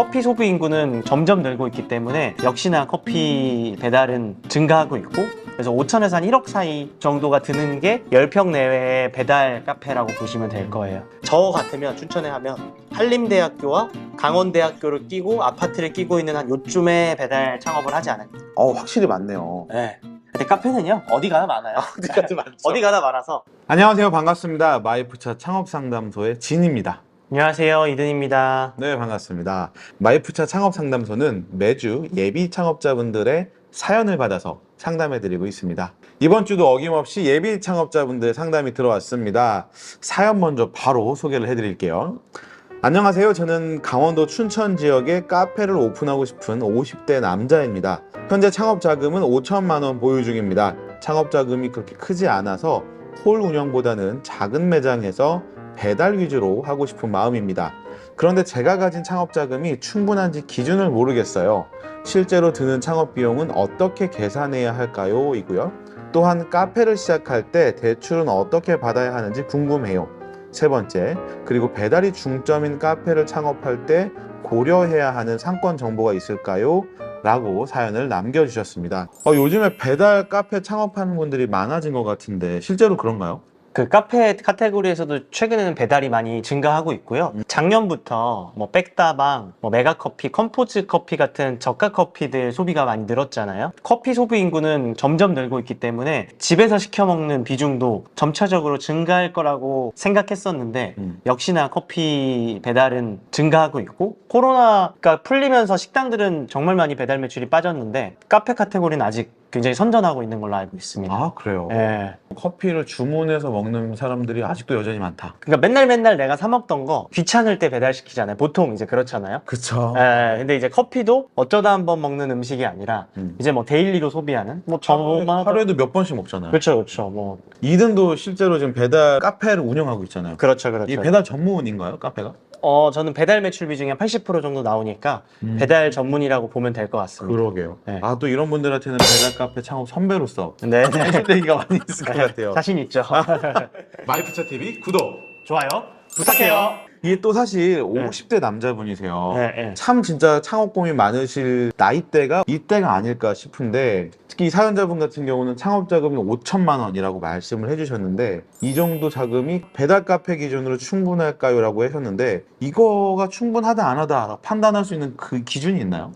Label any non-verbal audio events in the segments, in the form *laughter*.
커피 소비 인구는 점점 늘고 있기 때문에 역시나 커피 배달은 증가하고 있고 그래서 5천에서 한 1억 사이 정도가 드는 게 10평 내외의 배달 카페라고 보시면 될 거예요. 저 같으면 춘천에 하면 한림대학교와 강원대학교를 끼고 아파트를 끼고 있는 한 요쯤에 배달 창업을 하지 않을까. 어, 확실히 많네요. 네. 근데 카페는요 어디 가나 많아요. 어디까지 많죠? *laughs* 어디 가나 많아서. 안녕하세요. 반갑습니다. 마이프차 창업 상담소의 진입니다. 안녕하세요 이든입니다. 네, 반갑습니다. 마이프차 창업 상담소는 매주 예비 창업자분들의 사연을 받아서 상담해드리고 있습니다. 이번 주도 어김없이 예비 창업자분들 상담이 들어왔습니다. 사연 먼저 바로 소개를 해드릴게요. 안녕하세요. 저는 강원도 춘천 지역에 카페를 오픈하고 싶은 50대 남자입니다. 현재 창업 자금은 5천만 원 보유 중입니다. 창업 자금이 그렇게 크지 않아서 홀 운영보다는 작은 매장에서 배달 위주로 하고 싶은 마음입니다. 그런데 제가 가진 창업 자금이 충분한지 기준을 모르겠어요. 실제로 드는 창업 비용은 어떻게 계산해야 할까요? 이고요. 또한 카페를 시작할 때 대출은 어떻게 받아야 하는지 궁금해요. 세 번째, 그리고 배달이 중점인 카페를 창업할 때 고려해야 하는 상권 정보가 있을까요? 라고 사연을 남겨주셨습니다. 어, 요즘에 배달 카페 창업하는 분들이 많아진 것 같은데 실제로 그런가요? 그 카페 카테고리에서도 최근에는 배달이 많이 증가하고 있고요. 작년부터 뭐 백다방, 뭐 메가커피, 컴포즈 커피 같은 저가 커피들 소비가 많이 늘었잖아요. 커피 소비 인구는 점점 늘고 있기 때문에 집에서 시켜 먹는 비중도 점차적으로 증가할 거라고 생각했었는데 음. 역시나 커피 배달은 증가하고 있고 코로나가 풀리면서 식당들은 정말 많이 배달 매출이 빠졌는데 카페 카테고리는 아직 굉장히 선전하고 있는 걸로 알고 있습니다. 아, 그래요? 예. 커피를 주문해서 먹는 사람들이 아직도 여전히 많다. 그러니까 맨날 맨날 내가 사 먹던 거 귀찮을 때 배달시키잖아요. 보통 이제 그렇잖아요. 그쵸. 예, 근데 이제 커피도 어쩌다 한 번 먹는 음식이 아니라 음. 이제 뭐 데일리로 소비하는 뭐 저만 하루에도 몇 번씩 먹잖아요. 그렇죠, 그렇죠. 뭐 이든도 실제로 지금 배달 카페를 운영하고 있잖아요. 그렇죠, 그렇죠. 이 배달 전문인가요, 카페가? 어, 저는 배달 매출 비중이 한80% 정도 나오니까 배달 전문이라고 보면 될 것 같습니다. 그러게요. 네. 아, 또 이런 분들한테는 배달 카페 창업 선배로서 네, *laughs* 네. 해주기가 많이 있을 것 같아요. 자신 있죠. *laughs* 마이프차 TV 구독! 좋아요. 부탁해요. 이게 또 사실 50대 남자분이세요. 네, 네. 참 진짜 창업 고민 많으실 나이대가 이때가 아닐까 싶은데 이 사연자분 같은 경우는 창업 자금이 5천만 원이라고 말씀을 해주셨는데 이 정도 자금이 배달 카페 기준으로 충분할까요? 라고 하셨는데 이거가 충분하다 안 하다 판단할 수 있는 그 기준이 있나요?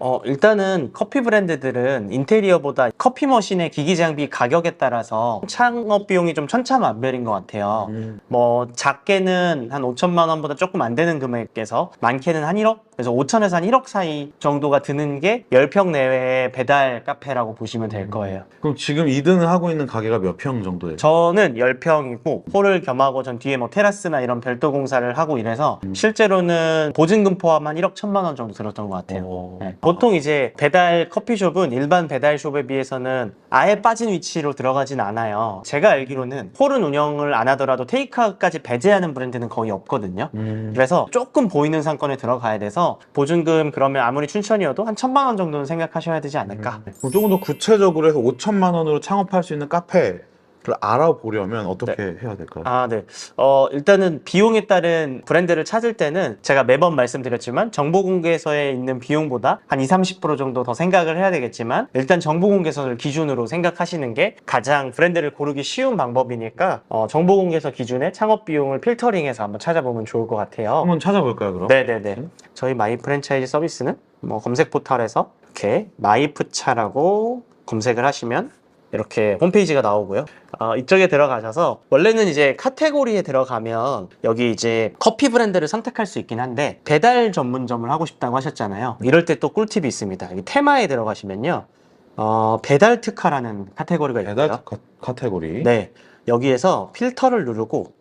어, 일단은 커피 브랜드들은 인테리어보다 커피 머신의 기기 장비 가격에 따라서 창업 비용이 좀 천차만별인 것 같아요. 음. 뭐 작게는 한 5천만 원보다 조금 안 되는 금액에서 많게는 한 1억? 그래서 5천에서 한 1억 사이 정도가 드는 게 10평 내외의 배달 카페라고 보시면 될 거예요. 그럼 지금 2등을 하고 있는 가게가 몇 평 정도예요? 저는 10평이고 홀을 겸하고 전 뒤에 뭐 테라스나 이런 별도 공사를 하고 이래서 음. 실제로는 보증금 포함 한 1억 1천만 원 정도 들었던 것 같아요. 오. 네. 보통 이제 배달 커피숍은 일반 배달숍에 비해서는 아예 빠진 위치로 들어가진 않아요. 제가 알기로는 홀은 운영을 안 하더라도 테이크아웃까지 배제하는 브랜드는 거의 없거든요. 음. 그래서 조금 보이는 상권에 들어가야 돼서 보증금 그러면 아무리 춘천이어도 한 천만 원 정도는 생각하셔야 되지 않을까. 그럼 조금 더 구체적으로 해서 5천만 원으로 창업할 수 있는 카페를 알아보려면 어떻게 해야 될까요? 아, 네. 어, 일단은 비용에 따른 브랜드를 찾을 때는 제가 매번 말씀드렸지만 정보 공개서에 있는 비용보다 한 20, 30% 정도 더 생각을 해야 되겠지만 일단 정보 공개서를 기준으로 생각하시는 게 가장 브랜드를 고르기 쉬운 방법이니까 어, 정보 공개서 기준에 창업 비용을 필터링해서 한번 찾아보면 좋을 것 같아요. 한번 찾아볼까요, 그럼? 네네네. 저희 마이 프랜차이즈 서비스는 뭐 검색 포털에서 이렇게 마이프차라고 검색을 하시면 이렇게 홈페이지가 나오고요. 어, 이쪽에 들어가셔서 원래는 이제 카테고리에 들어가면 여기 이제 커피 브랜드를 선택할 수 있긴 한데 배달 전문점을 하고 싶다고 하셨잖아요. 이럴 때 또 꿀팁이 있습니다. 여기 테마에 들어가시면요. 어, 배달 특화라는 카테고리가 있고요. 배달 카, 카테고리. 네. 여기에서 필터를 누르고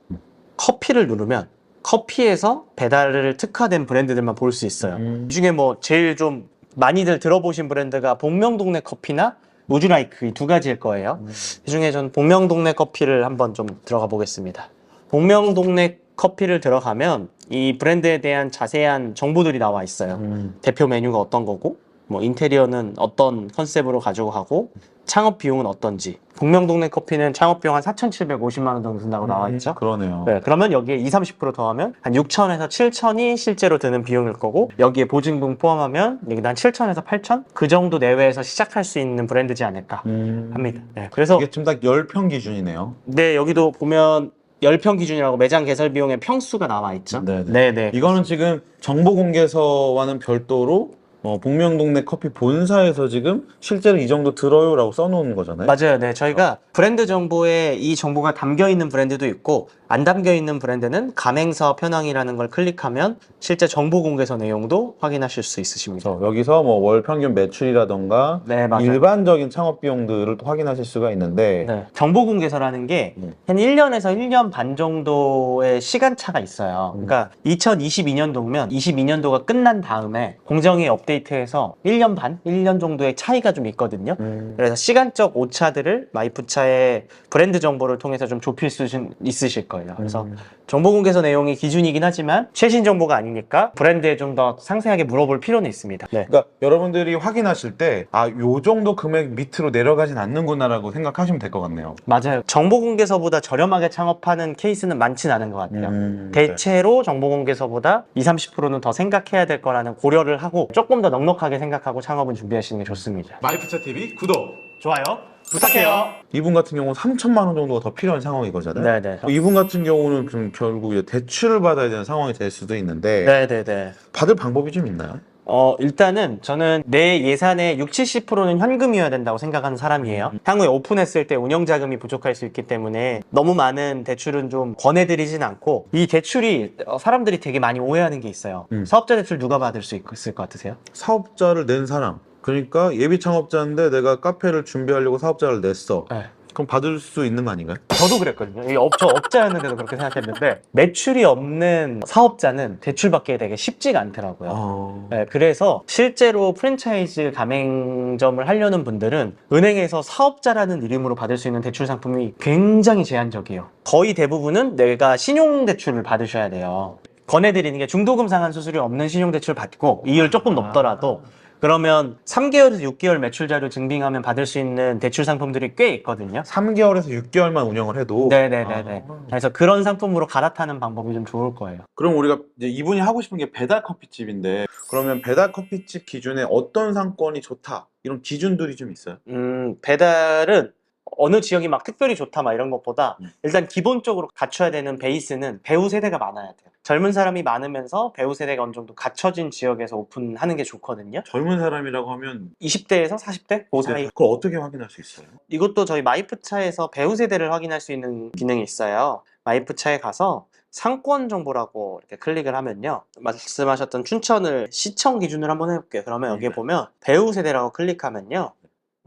커피를 누르면 커피에서 배달을 특화된 브랜드들만 볼 수 있어요. 음. 이 중에 뭐 제일 좀 많이들 들어보신 브랜드가 복명동네 커피나 우주라이크 이 두 가지일 거예요. 음. 이 중에 전 복명동네 커피를 한번 좀 들어가 보겠습니다. 복명동네 커피를 들어가면 이 브랜드에 대한 자세한 정보들이 나와 있어요. 음. 대표 메뉴가 어떤 거고 뭐 인테리어는 어떤 컨셉으로 가지고 가고 창업 비용은 어떤지. 복명동네 커피는 창업 비용 한 4,750만 원 정도 든다고 나와 있죠. 그러네요. 네, 그러면 여기에 2, 30% 더하면 한 6천에서 7천이 실제로 드는 비용일 거고 여기에 보증금 포함하면 여기다 한 7천에서 8천 그 정도 내외에서 시작할 수 있는 브랜드지 않을까 음. 합니다. 네, 그래서 이게 지금 딱 10평 기준이네요. 네 여기도 보면 10평 기준이라고 매장 개설 비용의 평수가 나와 있죠. 네네. 네네. 이거는 지금 정보 공개서와는 별도로 어, 복명동네 커피 본사에서 지금 실제로 이 정도 들어요라고 써놓은 거잖아요. 맞아요. 네. 저희가 브랜드 정보에 이 정보가 담겨 있는 브랜드도 있고 안 담겨 있는 브랜드는 가맹사업 현황이라는 걸 클릭하면 실제 정보 공개서 내용도 확인하실 수 있으십니다. 그래서 여기서 뭐 월 평균 매출이라던가 네, 맞아요. 일반적인 창업 비용들을 또 확인하실 수가 있는데 네. 정보 공개서라는 게 네. 한 1년에서 1년 반 정도의 시간차가 있어요. 음. 그러니까 2022년도면 22년도가 끝난 다음에 공정위 업데이트 해서 1년 반, 1년 정도의 차이가 좀 있거든요. 음, 그래서 시간적 오차들을 마이프차의 브랜드 정보를 통해서 좀 좁힐 수 있으실 거예요. 그래서 음. 정보 공개서 내용이 기준이긴 하지만 최신 정보가 아니니까 브랜드에 좀 더 상세하게 물어볼 필요는 있습니다. 네. 그러니까 여러분들이 확인하실 때 아, 요 정도 금액 밑으로 내려가진 않는구나라고 생각하시면 될 것 같네요. 맞아요. 정보 공개서보다 저렴하게 창업하는 케이스는 많진 않은 것 같아요. 음, 네. 대체로 정보 공개서보다 20, 30%는 더 생각해야 될 거라는 고려를 하고 조금 더 넉넉하게 생각하고 창업은 준비하시는 게 좋습니다. 마이프차 TV 구독. 좋아요. 부탁해요. 이분 같은 경우는 3천만 원 정도가 더 필요한 상황인 거잖아요. 네네. 이분 같은 경우는 좀 결국 이제 대출을 받아야 되는 상황이 될 수도 있는데 네네네. 받을 방법이 좀 있나요? 어, 일단은 저는 내 예산의 60, 70%는 현금이어야 된다고 생각하는 사람이에요. 향후에 오픈했을 때 운영 자금이 부족할 수 있기 때문에 너무 많은 대출은 좀 권해드리진 않고 이 대출이 어, 사람들이 되게 많이 오해하는 게 있어요. 음. 사업자 대출 누가 받을 수 있- 있을 것 같으세요? 사업자를 낸 사람. 그러니까 예비 창업자인데 내가 카페를 준비하려고 사업자를 냈어. 네. 그럼 받을 수 있는 거 아닌가요? 저도 그랬거든요. 이 업, 저 업자였는데도 그렇게 생각했는데 매출이 없는 사업자는 대출 받기 되게 쉽지가 않더라고요. 아... 네, 그래서 실제로 프랜차이즈 가맹점을 하려는 분들은 은행에서 사업자라는 이름으로 받을 수 있는 대출 상품이 굉장히 제한적이에요. 거의 대부분은 내가 신용대출을 받으셔야 돼요. 권해드리는 게 중도금 상환 수수료 없는 신용대출 받고 이율 조금 높더라도 그러면 3개월에서 6개월 매출 자료 증빙하면 받을 수 있는 대출 상품들이 꽤 있거든요. 3개월에서 6개월만 운영을 해도 네네네네. 아. 그래서 그런 상품으로 갈아타는 방법이 좀 좋을 거예요. 그럼 우리가 이제 이분이 하고 싶은 게 배달 커피집인데 그러면 배달 커피집 기준에 어떤 상권이 좋다 이런 기준들이 좀 있어요? 음, 배달은 어느 지역이 막 특별히 좋다 막 이런 것보다 음. 일단 기본적으로 갖춰야 되는 베이스는 배우 세대가 많아야 돼요. 젊은 사람이 많으면서 배우 세대가 어느 정도 갖춰진 지역에서 오픈하는 게 좋거든요. 젊은 사람이라고 하면 20대에서 40대? 그 사이. 그걸 어떻게 확인할 수 있어요? 이것도 저희 마이프차에서 배우 세대를 확인할 수 있는 기능이 있어요. 마이프차에 가서 상권 정보라고 이렇게 클릭을 하면요. 말씀하셨던 춘천을 시청 기준으로 한번 해볼게요. 그러면 여기에 네. 보면 배우 세대라고 클릭하면요.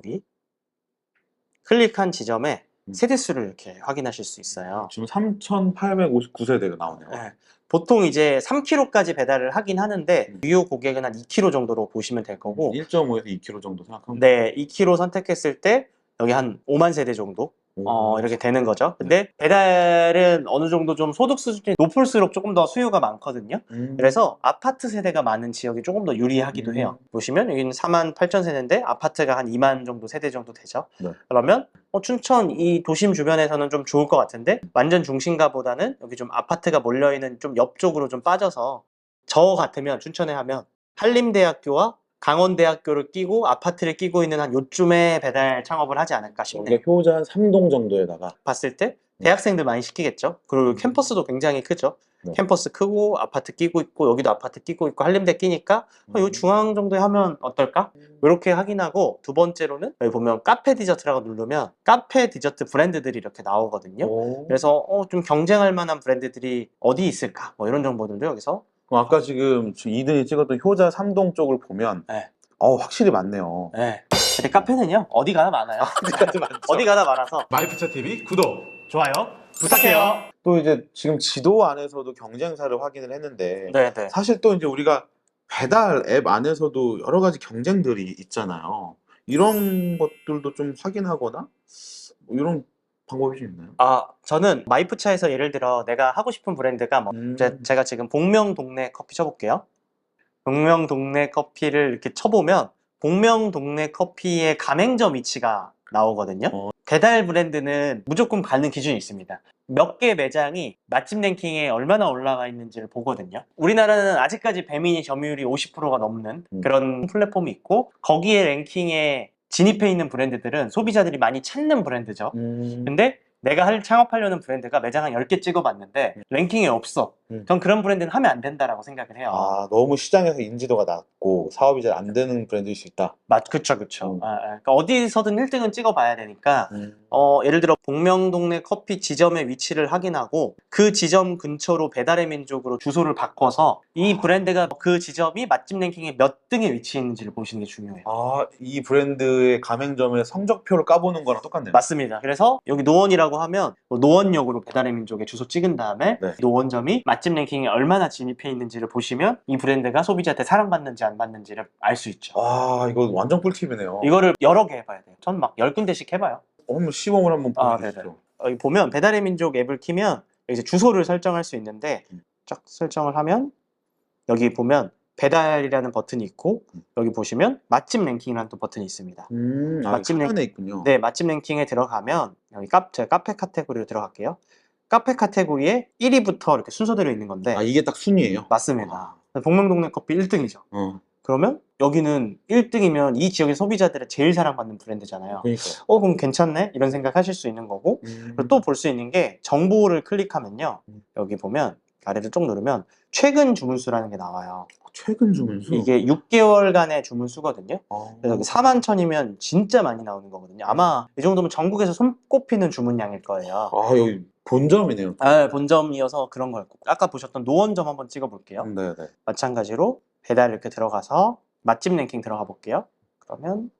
여기 클릭한 지점에 음. 세대수를 이렇게 확인하실 수 있어요. 지금 3,859세대가 나오네요. 네. 보통 이제 3kg까지 배달을 하긴 하는데 음. 유효 고객은 한 2kg 정도로 보시면 될 거고 1.5에서 2kg 정도 생각하면 네, 2kg 선택했을 때 여기 한 5만 세대 정도 어, 이렇게 되는 거죠. 근데 배달은 어느 정도 좀 소득 수준이 높을수록 조금 더 수요가 많거든요. 음. 그래서 아파트 세대가 많은 지역이 조금 더 유리하기도 음. 해요. 보시면 여기는 4만 8천 세대인데 아파트가 한 2만 정도 세대 정도 되죠. 네. 그러면 어, 춘천 이 도심 주변에서는 좀 좋을 것 같은데 완전 중심가보다는 여기 좀 아파트가 몰려있는 좀 옆쪽으로 좀 빠져서 저 같으면 춘천에 하면 한림대학교와 강원대학교를 끼고 아파트를 끼고 있는 한 요쯤에 배달 창업을 하지 않을까 싶네요. 여기가 효자 한 3동 정도에다가 봤을 때 대학생들 많이 시키겠죠. 그리고 캠퍼스도 굉장히 크죠. 네. 캠퍼스 크고 아파트 끼고 있고 여기도 아파트 끼고 있고 한림대 끼니까 어, 음. 요 중앙 정도에 하면 어떨까? 이렇게 확인하고 두 번째로는 여기 보면 카페 디저트라고 누르면 카페 디저트 브랜드들이 이렇게 나오거든요. 오. 그래서 어, 좀 경쟁할 만한 브랜드들이 어디 있을까? 뭐 이런 정보들도 여기서 그럼 아까 지금 2등이 찍었던 효자 3동 쪽을 보면 네. 어, 확실히 많네요. 네. 근데 카페는요 어디 가나 많아요. *laughs* 어디 가나 많아서 마이프차 TV 구독. 좋아요. 부탁해요. 또 이제 지금 지도 안에서도 경쟁사를 확인을 했는데 네 네. 사실 또 이제 우리가 배달 앱 안에서도 여러 가지 경쟁들이 있잖아요. 이런 것들도 좀 확인하거나 뭐 이런 방법이 좀 있나요? 아, 저는 마이프차에서 예를 들어 내가 하고 싶은 브랜드가 뭐 음. 제, 제가 지금 복명 동네 커피 쳐볼게요. 복명 동네 커피를 이렇게 쳐보면 복명 동네 커피의 가맹점 위치가 나오거든요. 어. 배달 브랜드는 무조건 가는 기준이 있습니다. 몇 개 매장이 맛집 랭킹에 얼마나 올라가 있는지를 보거든요. 우리나라는 아직까지 배민이 점유율이 50%가 넘는 음. 그런 플랫폼이 있고 거기에 랭킹에 진입해 있는 브랜드들은 소비자들이 많이 찾는 브랜드죠. 음. 근데 내가 할 창업하려는 브랜드가 매장 한 10개 찍어봤는데 랭킹에 없어. 음. 전 그런 브랜드는 하면 안 된다라고 생각을 해요. 아, 너무 시장에서 인지도가 낮고 사업이 잘 안 되는 브랜드일 수 있다. 맞, 그쵸, 그쵸. 음. 아, 아, 그러니까 어디서든 1등은 찍어봐야 되니까, 음. 어, 예를 들어, 복명동네 커피 지점의 위치를 확인하고, 그 지점 근처로 배달의 민족으로 주소를 바꿔서, 이 브랜드가 그 지점이 맛집 랭킹에 몇 등에 위치해 있는지를 보시는 게 중요해요. 아, 이 브랜드의 가맹점의 성적표를 까보는 거랑 똑같네요. 맞습니다. 그래서 여기 노원이라고 하면 뭐 노원역으로 배달의 민족에 주소 찍은 다음에 네. 노원점이 맛집 랭킹에 얼마나 진입해 있는지를 보시면 이 브랜드가 소비자한테 사랑받는지 안 받는지를 알 수 있죠. 아, 이거 완전 꿀팁이네요. 이거를 여러 개 해봐야 돼요. 전막열 군데씩 해봐요. 한번 시범을 한번 아, 보여주시죠. 여기 보면 배달의 민족 앱을 키면 여기서 주소를 설정할 수 있는데 음. 쫙 설정을 하면 여기 보면 배달이라는 버튼이 있고 음. 여기 보시면 맛집 랭킹이라는 또 버튼이 있습니다. 음, 아, 맛집 맛집 안에 있군요. 네, 맛집 랭킹에 들어가면 여기 카, 제가 카페 카테고리로 들어갈게요. 카페 카테고리에 1위부터 이렇게 순서대로 있는 건데 아, 이게 딱 순위예요? 맞습니다. 복명동네 커피 1등이죠. 어, 그러면 여기는 1등이면 이 지역의 소비자들의 제일 사랑받는 브랜드잖아요. 그러니까. 어, 그럼 괜찮네? 이런 생각 하실 수 있는 거고 음. 그리고 또 볼 수 있는 게 정보를 클릭하면요. 음. 여기 보면 아래를 쭉 누르면 최근 주문수라는 게 나와요. 최근 주문수? 이게 6개월간의 주문수거든요. 아, 그래서 여기 4만 천이면 진짜 많이 나오는 거거든요. 아마 이 정도면 전국에서 손꼽히는 주문량일 거예요. 아, 여기 본점이네요. 아, 본점이어서 그런 거였고 아까 보셨던 노원점 한번 찍어볼게요. 네, 네. 마찬가지로 배달 이렇게 들어가서 맛집 랭킹 들어가 볼게요. 그러면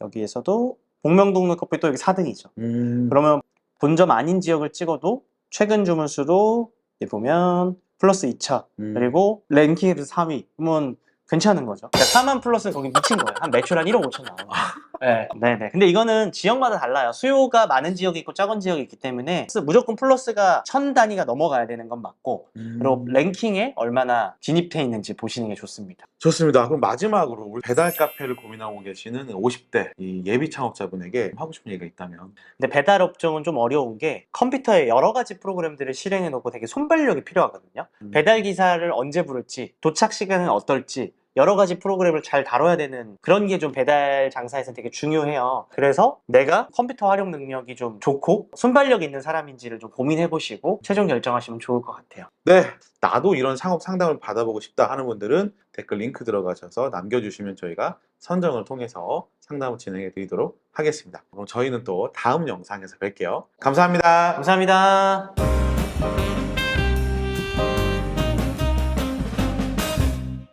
여기에서도 복명동네 커피 또 여기 4등이죠. 음. 그러면 본점 아닌 지역을 찍어도 최근 주문수도 보면 플러스 2천 음. 그리고 랭킹에서 3위 그러면 괜찮은 거죠. 그러니까 4만 플러스는 거기 미친 거예요. 한 매출 한 1억 5천 나오는 거예요. *laughs* 네. 네 네. 근데 이거는 지역마다 달라요. 수요가 많은 지역이 있고 작은 지역이 있기 때문에 무조건 플러스가 천 단위가 넘어가야 되는 건 맞고 음. 그리고 랭킹에 얼마나 진입해 있는지 보시는 게 좋습니다. 좋습니다. 그럼 마지막으로 우리 배달 카페를 고민하고 계시는 50대 이 예비 창업자분에게 하고 싶은 얘기가 있다면 근데 배달 업종은 좀 어려운 게 컴퓨터에 여러 가지 프로그램들을 실행해 놓고 되게 손발력이 필요하거든요. 음. 배달 기사를 언제 부를지, 도착 시간은 어떨지, 여러 가지 프로그램을 잘 다뤄야 되는 그런 게 좀 배달 장사에서 되게 중요해요. 그래서 내가 컴퓨터 활용 능력이 좀 좋고 손발력 있는 사람인지를 좀 고민해 보시고 최종 결정하시면 좋을 것 같아요. 네, 나도 이런 창업 상담을 받아보고 싶다 하는 분들은 댓글 링크 들어가셔서 남겨주시면 저희가 선정을 통해서 상담을 진행해 드리도록 하겠습니다. 그럼 저희는 또 다음 영상에서 뵐게요. 감사합니다. 감사합니다.